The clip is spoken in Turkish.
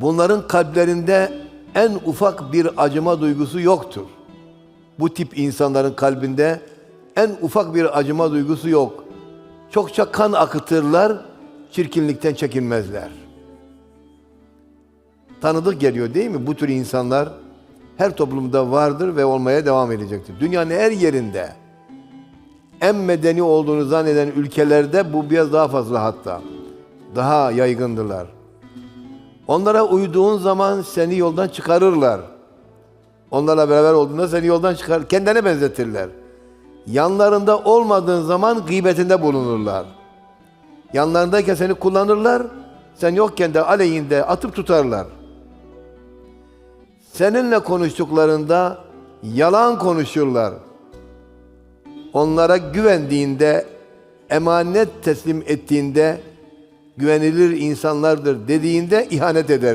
Bunların kalplerinde en ufak bir acıma duygusu yoktur. Bu tip insanların kalbinde en ufak bir acıma duygusu yok. Çokça kan akıtırlar, çirkinlikten çekinmezler. Tanıdık geliyor değil mi? Bu tür insanlar her toplumda vardır ve olmaya devam edecektir. Dünyanın her yerinde en medeni olduğunu zanneden ülkelerde bu biraz daha fazla hatta. Daha yaygındırlar. Onlara uyduğun zaman seni yoldan çıkarırlar. Onlarla beraber olduğunda seni yoldan çıkar, kendine benzetirler. Yanlarında olmadığın zaman gıybetinde bulunurlar. Yanlarındayken seni kullanırlar, sen yokken de aleyhinde atıp tutarlar. Seninle konuştuklarında yalan konuşurlar. Onlara güvendiğinde, emanet teslim ettiğinde güvenilir insanlardır dediğinde ihanet ederler.